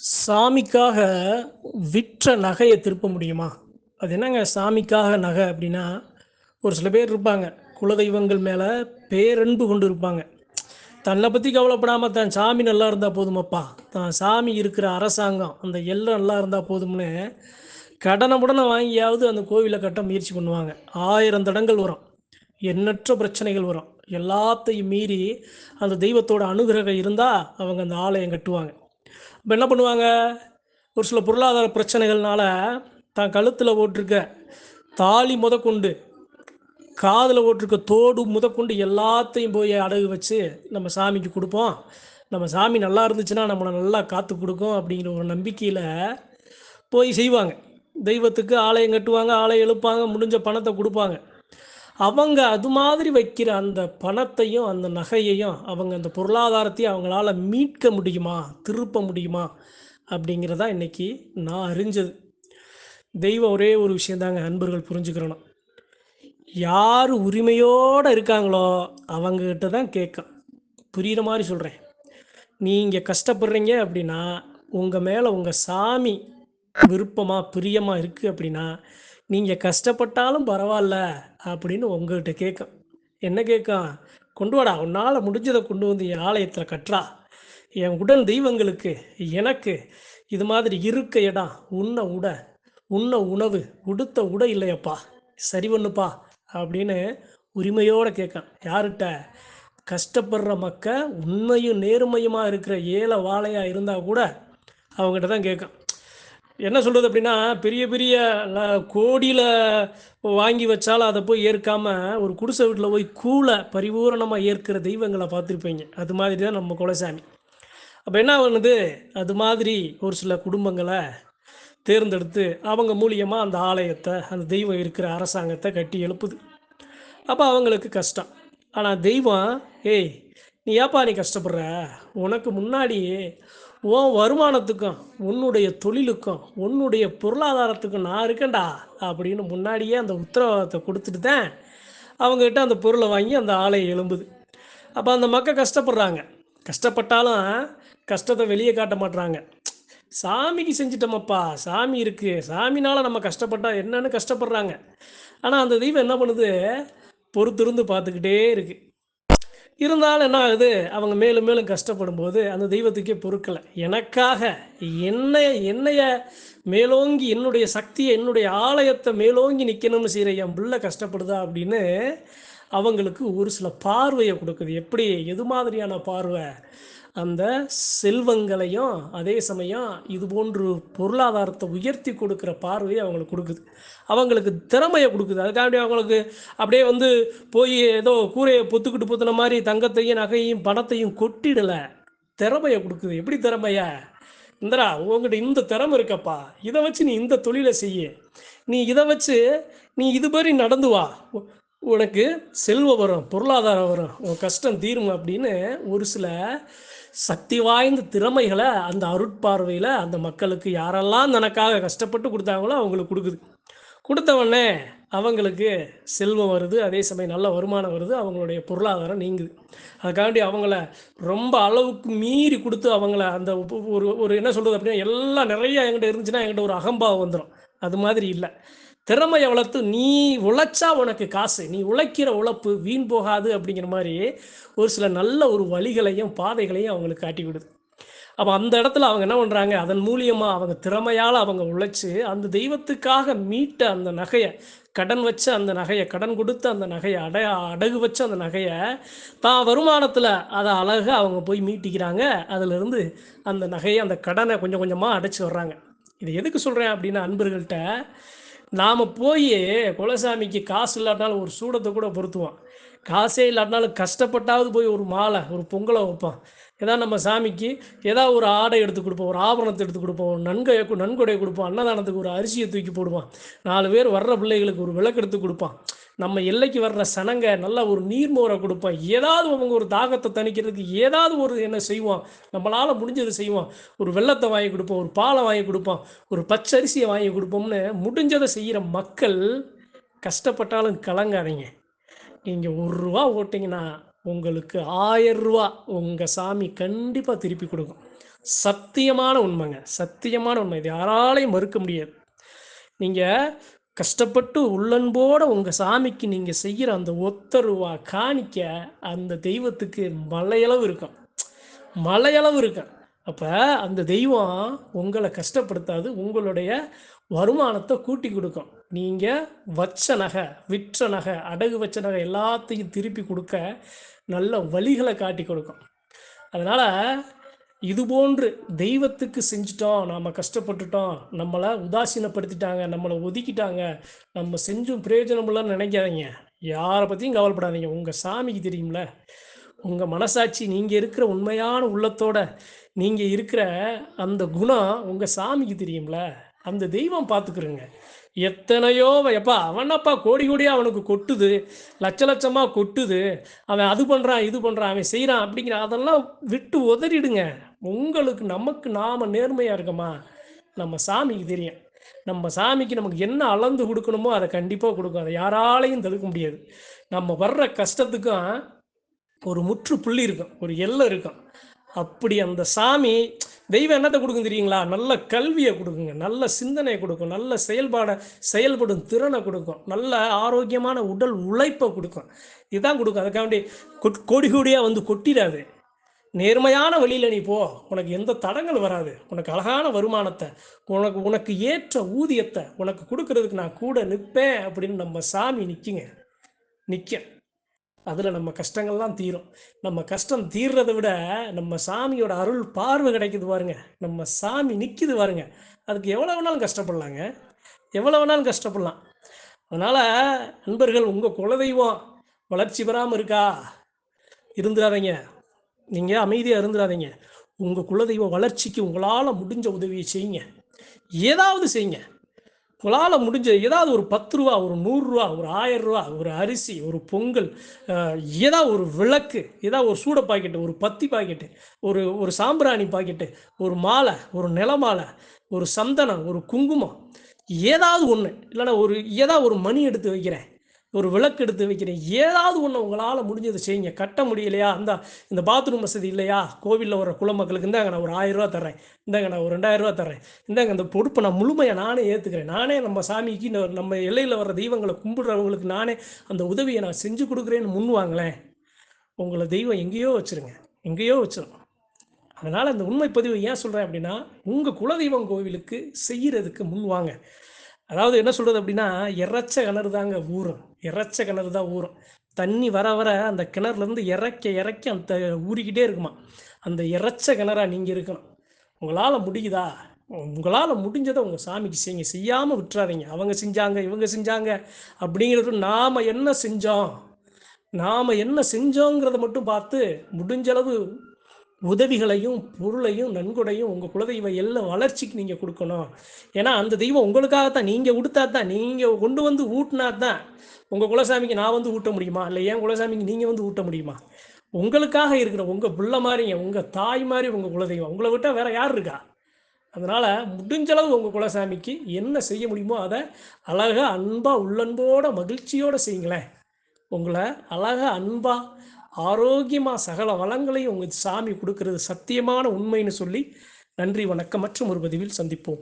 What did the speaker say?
சாமிக்காக விற்ற நகையை திருப்ப முடியுமா? அது என்னங்க சாமிக்காக நகை அப்படின்னா ஒரு சில பேர் இருப்பாங்க. குலதெய்வங்கள் மேலே பேரன்பு கொண்டு இருப்பாங்க. தன்னை பற்றி கவலைப்படாமல் தான் சாமி நல்லா இருந்தால் போதுமப்பா. தான் சாமி இருக்கிற அரசாங்கம் அந்த எல்லாம் நல்லா இருந்தால் போதும்னு கடனை உடனே வாங்கியாவது அந்த கோவிலை கட்ட முயற்சி பண்ணுவாங்க. ஆயிரம் தடங்கள் வரும். எண்ணற்ற பிரச்சனைகள் வரும். எல்லாத்தையும் மீறி அந்த தெய்வத்தோட அனுகிரகம் இருந்தால் அவங்க அந்த ஆலயம் கட்டுவாங்க. இப்போ என்ன பண்ணுவாங்க? ஒரு சில பொருளாதார பிரச்சனைகள்னால தான் கழுத்தில் ஓட்டிருக்க தாலி முதற்கொண்டு காதில் ஓட்டிருக்க தோடு முதற்கொண்டு எல்லாத்தையும் போய் அடகு வச்சு நம்ம சாமிக்கு கொடுப்போம். நம்ம சாமி நல்லா இருந்துச்சுன்னா நம்மளை நல்லா காத்து கொடுக்கும் அப்படிங்கிற ஒரு நம்பிக்கையில் போய் செய்வாங்க. தெய்வத்துக்கு ஆலயம் கட்டுவாங்க ஆலயம் எழுப்பாங்க முடிஞ்ச பணத்தை கொடுப்பாங்க. அவங்க அது மாதிரி வைக்கிற அந்த பணத்தையும் அந்த நகையையும் அவங்க அந்த பொருளாதாரத்தையும் அவங்களால மீட்க முடியுமா திருப்ப முடியுமா அப்படிங்கிறதா இன்னைக்கு நான் அறிஞ்சது. தெய்வம் ஒரே ஒரு விஷயந்தாங்க அன்பர்கள் புரிஞ்சுக்கிறணும். யார் உரிமையோடு இருக்காங்களோ அவங்கக்கிட்ட தான் கேட்கும் புரிகிற மாதிரி சொல்கிறேன் நீங்கள் கஷ்டப்படுறீங்க அப்படின்னா உங்கள் மேலே உங்கள் சாமி விருப்பமாக பிரியமாக இருக்குது அப்படின்னா நீங்கள் கஷ்டப்பட்டாலும் பரவாயில்ல அப்படின்னு உங்ககிட்ட கேட்கும். என்ன கேட்கும்? கொண்டு வாடா உன்னால் முடிஞ்சதை கொண்டு வந்து என் ஆலயத்தில் கட்டுறா. என் உடல் தெய்வங்களுக்கு எனக்கு இது மாதிரி இருக்க இடம் உண்ண உட உண்ண உணவு உடுத்த உடை இல்லையப்பா சரி பண்ணுப்பா அப்படின்னு உரிமையோடு கேட்கான் யார்கிட்ட? கஷ்டப்படுற மக்க உண்மையும் நேர்மையுமாக இருக்கிற ஏழை வாழையாக இருந்தால் கூட அவங்ககிட்ட தான் கேட்கும். என்ன சொல்கிறது அப்படின்னா பெரிய பெரிய கோடியில் வாங்கி வச்சாலும் அதை போய் ஏற்காம ஒரு குடிசை வீட்டில் போய் கூலை பரிபூரணமாக ஏற்கிற தெய்வங்களை பார்த்துருப்பீங்க. அது மாதிரி தான் நம்ம குலசாமி. அப்போ என்ன பண்ணுது அது மாதிரி ஒரு சில குடும்பங்களை தேர்ந்தெடுத்து அவங்க மூலியமாக அந்த ஆலயத்தை அந்த தெய்வம் இருக்கிற அரசாங்கத்தை கட்டி எழுப்புது. அப்போ அவங்களுக்கு கஷ்டம். ஆனால் தெய்வம் ஏய் நீ ஏப்பா நீ கஷ்டப்படுற? உனக்கு முன்னாடி உன் வருமானத்துக்கும் உன்னுடைய தொழிலுக்கும் உன்னுடைய பொருளாதாரத்துக்கும் நான் இருக்கேன்டா அப்படின்னு முன்னாடியே அந்த உத்தரவாதத்தை கொடுத்துட்டு தான் அவங்ககிட்ட அந்த பொருளை வாங்கி அந்த ஆலயம் எழும்புது. அப்போ அந்த மக்கள் கஷ்டப்படுறாங்க. கஷ்டப்பட்டாலும் கஷ்டத்தை வெளியே காட்ட மாட்டுறாங்க சாமிக்கு செஞ்சிட்டோமப்பா சாமி இருக்குது சாமினால் நம்ம கஷ்டப்பட்டா என்னன்னு கஷ்டப்படுறாங்க. ஆனால் அந்த தெய்வம் என்ன பண்ணுது? பொறுத்திருந்து பார்த்துக்கிட்டே இருக்குது இருந்தாலும் என்ன ஆகுது? அவங்க மேலும் மேலும் கஷ்டப்படும் போது அந்த தெய்வத்துக்கே பொறுக்கலை. எனக்காக என்னை என்னைய மேலோங்கி என்னுடைய சக்தியை என்னுடைய ஆலயத்தை மேலோங்கி நிற்கணும்னு செய்கிற என் பிள்ளை கஷ்டப்படுதா அப்படின்னு அவங்களுக்கு ஒரு சில பார்வையை கொடுக்குது. எப்படி? எது மாதிரியான பார்வை? அந்த செல்வங்களையும் அதே சமயம் இது போன்று பொருளாதாரத்தை உயர்த்தி கொடுக்குற பார்வையை அவங்களுக்கு கொடுக்குது. அவங்களுக்கு திறமையை கொடுக்குது. அதுக்காக அவங்களுக்கு அப்படியே வந்து போய் ஏதோ கூரையை பொத்துக்கிட்டு பொத்துன மாதிரி தங்கத்தையும் நகையும் பணத்தையும் கொட்டிடலை. திறமையை கொடுக்குது. எப்படி திறமைய? இந்தரா உங்ககிட்ட இந்த திறமை இருக்கப்பா. இதை வச்சு நீ இந்த தொழிலை செய்ய. நீ இதை வச்சு நீ இது மாதிரி நடந்து வா. உனக்கு செல்வம் வரும் பொருளாதாரம் வரும். உன் கஷ்டம் தீரும் அப்படின்னு ஒரு சில சக்தி வாய்ந்த திறமைகளை அந்த அருட்பார்வையில் அந்த மக்களுக்கு யாரெல்லாம் தனக்காக கஷ்டப்பட்டு கொடுத்தாங்களோ அவங்களுக்கு கொடுக்குது. கொடுத்த உடனே அவங்களுக்கு செல்வம் வருது அதே சமயம் நல்ல வருமானம் வருது அவங்களுடைய பொருளாதாரம் நீங்குது. அதுக்காண்டி அவங்கள ரொம்ப அளவுக்கு மீறி கொடுத்து அவங்கள அந்த ஒரு ஒரு என்ன சொல்கிறது அப்படின்னா எல்லாம் நிறைய என்கிட்ட இருந்துச்சுன்னா என்கிட்ட ஒரு அகம்பாவம் வந்துடும் அது மாதிரி இல்லை. திறமையை வளர்த்து நீ உழைச்சா உனக்கு காசு நீ உழைக்கிற உழைப்பு வீண் போகாது அப்படிங்கிற மாதிரி ஒரு சில நல்ல ஒரு வழிகளையும் பாதைகளையும் அவங்களுக்கு காட்டி விடுது. அப்போ அந்த இடத்துல அவங்க என்ன பண்ணுறாங்க அதன் மூலியமாக அவங்க திறமையால் அவங்க உழைச்சி அந்த தெய்வத்துக்காக மீட்ட அந்த நகையை கடன் வச்ச அந்த நகையை கடன் கொடுத்து அந்த நகையை அட அடகு வச்ச அந்த நகையை தான் வருமானத்தில் அதை அழகாக அவங்க போய் மீட்டிக்கிறாங்க. அதிலிருந்து அந்த நகையை அந்த கடனை கொஞ்சம் கொஞ்சமாக அடைச்சி வர்றாங்க. இது எதுக்கு சொல்கிறேன் அப்படின்னா அன்பர்கள்ட்ட நாம் போய் குலசாமிக்கு காசு இல்லாட்டாலும் ஒரு சூடத்தை கூட பொருத்துவோம் காசே இல்லாட்டினாலும் கஷ்டப்பட்டாவது போய் ஒரு மாலை ஒரு பொங்கலை வைப்பான். ஏதாவது நம்ம சாமிக்கு ஏதாவது ஒரு ஆடை எடுத்து கொடுப்போம் ஒரு ஆபரணத்தை எடுத்து கொடுப்போம் ஒரு நன்கொடை நன்கொடை கொடுப்போம் அன்னதானத்துக்கு ஒரு அரிசியை தூக்கி போடுவோம் நாலு பேர் வர்ற பிள்ளைகளுக்கு ஒரு விளக்கு எடுத்து கொடுப்பான். நம்ம எல்லைக்கு வர்ற சனங்க நல்லா ஒரு நீர்மோரை கொடுப்போம் ஏதாவது அவங்க ஒரு தாகத்தை தணிக்கிறதுக்கு ஏதாவது ஒரு என்ன செய்வோம் நம்மளால் முடிஞ்சது செய்வோம் ஒரு வெள்ளத்தை வாங்கி கொடுப்போம் ஒரு பாலை வாங்கி கொடுப்போம் ஒரு பச்சரிசியை வாங்கி கொடுப்போம்னு முடிஞ்சதை செய்கிற மக்கள் கஷ்டப்பட்டாலும் கலங்காதீங்க. நீங்கள் ஒரு ரூபா ஓட்டிங்கன்னா உங்களுக்கு ஆயிரம் ரூபா உங்கள் சாமி கண்டிப்பாக திருப்பி கொடுக்கும். சத்தியமான உண்மைங்க. சத்தியமான உண்மை. இது யாராலையும் மறுக்க முடியாது. நீங்கள் கஷ்டப்பட்டு உள்ளன்போட உங்கள் சாமிக்கு நீங்கள் செய்கிற அந்த ஒத்த ரூபா காணிக்க அந்த தெய்வத்துக்கு மலையளவு இருக்கும். மலையளவு இருக்கும். அப்போ அந்த தெய்வம் உங்களை கஷ்டப்படுத்தாது. உங்களுடைய வருமானத்தை கூட்டி கொடுக்கும். நீங்கள் வச்ச நகை விற்ற நகை அடகு வச்ச நகை எல்லாத்தையும் திருப்பி கொடுக்க நல்ல வழிகளை காட்டி கொடுக்கும். அதனால் இது போன்று தெய்வத்துக்கு செஞ்சிட்டோம் நாம் கஷ்டப்பட்டுட்டோம் நம்மளை உதாசீனப்படுத்திட்டாங்க நம்மளை ஒதுக்கிட்டாங்க நம்ம செஞ்சும் பிரயோஜனம் இல்லைன்னு நினைக்காதீங்க. யாரை பற்றியும் கவலைப்படாதீங்க. உங்கள் சாமிக்கு தெரியும்ல. உங்கள் மனசாட்சி நீங்கள் இருக்கிற உண்மையான உள்ளத்தோட நீங்கள் இருக்கிற அந்த குணம் உங்கள் சாமிக்கு தெரியும்ல. அந்த தெய்வம் பார்த்துக்கிறோங்க எத்தனையோ எப்பா அவனப்பா கோடி கோடியாக அவனுக்கு கொட்டுது லட்ச லட்சமாக கொட்டுது அவன் அது பண்ணுறான் இது பண்ணுறான் அவன் செய்கிறான் அப்படிங்கிற அதெல்லாம் விட்டு உதறிடுங்க. உங்களுக்கு நமக்கு நாம் நேர்மையாக இருக்கமா? நம்ம சாமிக்கு தெரியும். நம்ம சாமிக்கு நமக்கு என்ன அளந்து கொடுக்கணுமோ அதை கண்டிப்பாக கொடுக்கும். அதை யாராலையும் தடுக்க முடியாது. நம்ம வர்ற கஷ்டத்துக்கும் ஒரு முற்றுப்புள்ளி இருக்கும். ஒரு எல்லை இருக்கும். அப்படி அந்த சாமி தெய்வம் என்னத்தை கொடுக்கும் தெரியுங்களா? நல்ல கல்வியை கொடுக்குங்க. நல்ல சிந்தனையை கொடுக்கும். நல்ல செயல்பாடை செயல்படும் திறனை கொடுக்கும். நல்ல ஆரோக்கியமான உடல் உழைப்பை கொடுக்கும். இதுதான் கொடுக்கும். அதுக்காண்டி கொட் கொடியாக வந்து கொட்டிடாது. நேர்மையான வழியில் நீ போ. உனக்கு எந்த தடங்கள் வராது. உனக்கு அழகான வருமானத்தை உனக்கு உனக்கு ஏற்ற ஊதியத்தை உனக்கு கொடுக்கறதுக்கு நான் கூட நிற்பேன் அப்படின்னு நம்ம சாமி நிற்குங்க நிற்க அதில் நம்ம கஷ்டங்கள்லாம் தீரும். நம்ம கஷ்டம் தீர்றதை விட நம்ம சாமியோட அருள் பார்வை கிடைக்குது பாருங்க. நம்ம சாமி நிற்கிது பாருங்க. அதுக்கு எவ்வளோ வேணாலும் கஷ்டப்படலாங்க. எவ்வளோ வேணாலும் கஷ்டப்படலாம். அதனால் நண்பர்கள் உங்கள் குலதெய்வம் வளர்ச்சி பெறாமல் இருக்கா? இருந்துடாதீங்க நீங்கள் அமைதியாக இருந்துடாதீங்க உங்கள் குலதெய்வ வளர்ச்சிக்கு உங்களால் முடிஞ்ச உதவியை செய்யுங்க. ஏதாவது செய்யுங்க. உங்களால் முடிஞ்ச ஏதாவது ஒரு பத்து ரூபா ஒரு நூறுரூவா ஒரு ஆயிரம் ரூபா ஒரு அரிசி ஒரு பொங்கல் ஏதாவது ஒரு விளக்கு ஏதாவது ஒரு சூட பாக்கெட்டு ஒரு பத்தி பாக்கெட்டு ஒரு ஒரு சாம்பிராணி பாக்கெட்டு ஒரு மாலை ஒரு நிலமாலை ஒரு சந்தனம் ஒரு குங்குமம் ஏதாவது ஒன்று இல்லைன்னா ஒரு ஏதாவது ஒரு மணி எடுத்து வைக்கிறேன். ஒரு விளக்கு எடுத்து வைக்கிறேன். ஏதாவது ஒன்று உங்களால் முடிஞ்சதை செய்யுங்க. கட்ட முடியலையா? அந்த இந்த பாத்ரூம் வசதி இல்லையா? கோவிலில் வர குலமக்களுக்கு இந்தாங்க நான் ஒரு ஆயிரம் ரூபா தர்றேன். இந்தாங்க நான் ஒரு ரெண்டாயிரம் ரூபா தர்றேன். இந்தாங்க அந்த பொறுப்பை நான் முழுமையாக நானே ஏற்றுக்கிறேன் நானே நம்ம சாமிக்கு இந்த நம்ம எல்லையில் வர தெய்வங்களை கும்பிடுறவங்களுக்கு நானே அந்த உதவியை நான் செஞ்சு கொடுக்குறேன்னு முன் வாங்களேன். உங்களை தெய்வம் எங்கேயோ வச்சுருங்க. எங்கேயோ வச்சிடும் அதனால் அந்த உண்மை பதிவு ஏன் சொல்கிறேன் அப்படின்னா உங்கள் குலதெய்வம் கோவிலுக்கு செய்கிறதுக்கு முன் வாங்க. அதாவது என்ன சொல்கிறது அப்படின்னா இறைச்ச கிணறு தாங்க ஊறும் இறைச்ச கிணறு தான் ஊறும். தண்ணி வர வர அந்த கிணறுலேருந்து இறக்க இறக்கி அந்த ஊறிக்கிட்டே இருக்குமா அந்த இறைச்ச கிணறா நீங்கள் இருக்கணும். உங்களால் முடியுதா? உங்களால் முடிஞ்சதை உங்கள் சாமிக்கு செய்யுங்க. செய்யாமல் விட்டுறாதீங்க. அவங்க செஞ்சாங்க இவங்க செஞ்சாங்க அப்படிங்கிறது நாம் என்ன செஞ்சோம்? நாம் என்ன செஞ்சோங்கிறத மட்டும் பார்த்து முடிஞ்சளவு உதவிகளையும் பொருளையும் நன்கொடையும் உங்கள் குலதெய்வ எல்லா வளர்ச்சிக்கு நீங்கள் கொடுக்கணும். ஏன்னா அந்த தெய்வம் உங்களுக்காகத்தான். நீங்கள் கொடுத்தா தான் நீங்கள் கொண்டு வந்து ஊட்டினா தான் உங்கள் குலசாமிக்கு நான் வந்து ஊட்ட முடியுமா? இல்லை ஏன் குலசாமிக்கு நீங்கள் வந்து ஊட்ட முடியுமா? உங்களுக்காக இருக்கிற உங்கள் பிள்ளை மாதிரிங்க உங்கள் தாய் மாதிரி உங்கள் குலதெய்வம். உங்களை விட்டால் வேற யார் இருக்கா? அதனால் முடிஞ்சளவு உங்கள் குலசாமிக்கு என்ன செய்ய முடியுமோ அதை அழகாக அன்பாக உள்ளன்போட மகிழ்ச்சியோடு செய்யுங்களேன். உங்களை அழகாக அன்பாக ஆரோக்கியமாக சகல வளங்களையும் உங்கள் சாமி கொடுக்கறது சத்தியமான உண்மைன்னு சொல்லி நன்றி வணக்கம் மற்றும் ஒரு பதிவில் சந்திப்போம்.